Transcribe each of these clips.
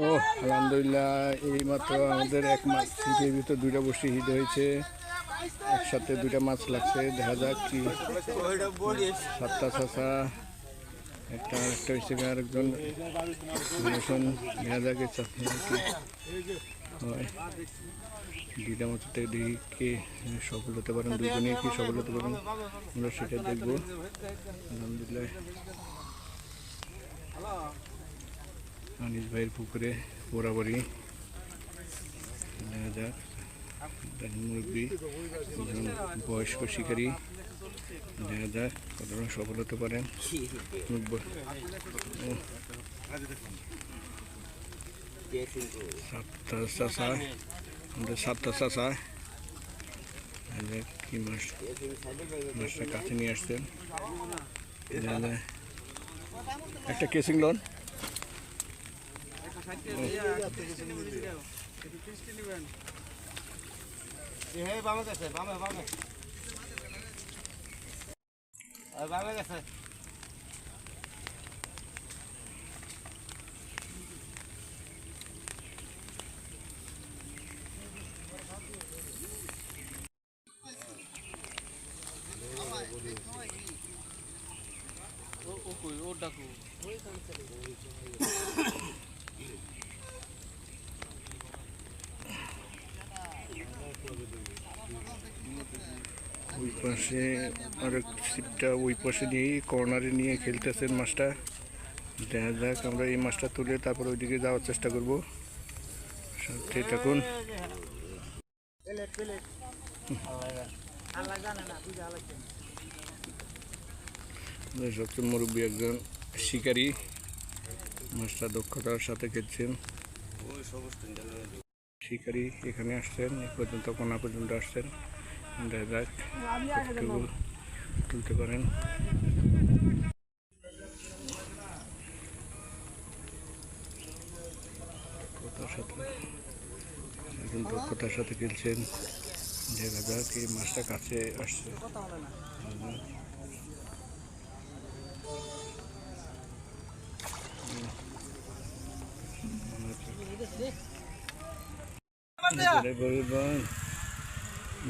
ও আলহামদুলিল্লাহ, এইমাত্র আমাদের এক মাস শীতের ভিতর দুইটা বসে হিট হয়েছে। একসাথে দুইটা মাছ লাগছে, দেখা যাক কি সাতটা চাষা একটা একটা হচ্ছে আরেকজন মিশন দেখা যাক এই দুইটা মাছ থেকে দেখি কে সফল হতে পারেন দুজনে কি সফল হতে পারেন, আমরা সেটা দেখব। আলহামদুলিল্লাহ। আনিস ভাইয়ের পুকুরে বরাবরই দেখা যাক। বয়স্ক শিকারী দেখা যাক কতটা সফল হতে পারেন। সাতটা চাষা সাতটা চাষা কি মাছ, মাছটা কাছে নিয়ে আসছেন। দেখা একটা কেসিং লোন। বামে গেছে বামে বামে বামে গেছে ওই পাশে আরেক সিটটা ওই পাশে নিয়েই কর্নারে নিয়ে খেলতেছেন মাছটা। দেখা যাক, আমরা এই মাছটা তুলে তারপর ওইদিকে যাওয়ার চেষ্টা করব। সাথে থাকুন। হচ্ছে মুরব্বী একজন শিকারী। মাছটা দক্ষতার সাথে খেলছেন। শিকারি এখানে আসছেন এ পর্যন্ত কোনা পর্যন্ত আসছেন। দেখা যাক তুলতে পারেন। দক্ষতার সাথে একজন দক্ষতার সাথে খেলছেন। দেখা যাক এই মাছটা কাছে আসছে।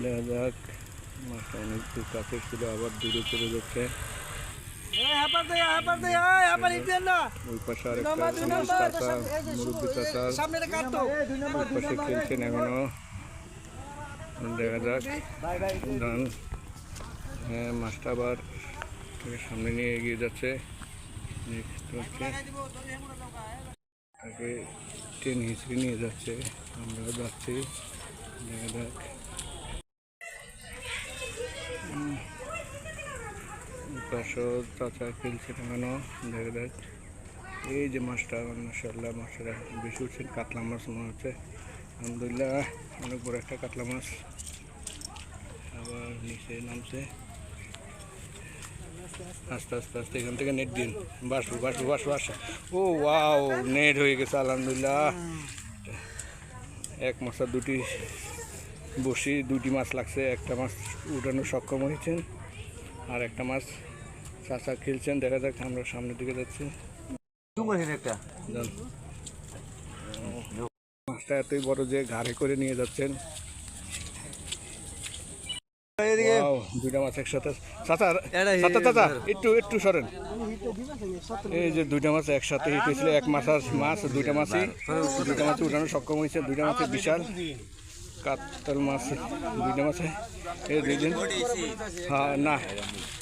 দেখা যাক মাছটা অনেক দূর কাছে ছিল আবার দূরে চলে যাচ্ছে। খেলছেন এখনও। দেখা যাক। হ্যাঁ মাছটা আবার সামনে নিয়ে এগিয়ে যাচ্ছে। তাকে ট্রেন হিচড়ে নিয়ে যাচ্ছে, আমরা যাচ্ছি, দেখা যাক। পাশে চাচা খেলছেন এখনও দেখা যাক। এই যে মাছটা মাসাল্লাহ মাছটা বেশি উঠছেন কাতলা মাছ মনে হচ্ছে। আলহামদুলিল্লাহ, অনেক বড় একটা কাতলা মাছ। আবার নিচে নামছে। আস্তে আস্তে। আস্তে এখান থেকে নেট দিন। বাসু বাসু বাসু বাসু। ও ওয়াও নেট হয়ে গেছে আলহামদুলিল্লাহ। এক মাসা দুটি বসি দুটি মাছ লাগছে। একটা মাছ উঠানো সক্ষম হয়েছেন আর একটা মাছ চাচা খেলছেন। দেখা যাক আমরা সামনের দিকে যাচ্ছি। মাছটা এতই বড় যে ঘাড়ে করে নিয়ে যাচ্ছেন। দুইটা মাছ একসাথে চাচা চাচা চাচা একটু একটু সরেন। এই যে দুইটা মাছ একসাথে হিট হয়েছিল এক মাছ মাছ দুইটা মাছই। দুইটা মাছ উঠানো সক্ষম হয়েছে দুইটা মাছের বিশাল। কাতল মাছ দুইটা মাছে। এই দুইজন হ্যাঁ না।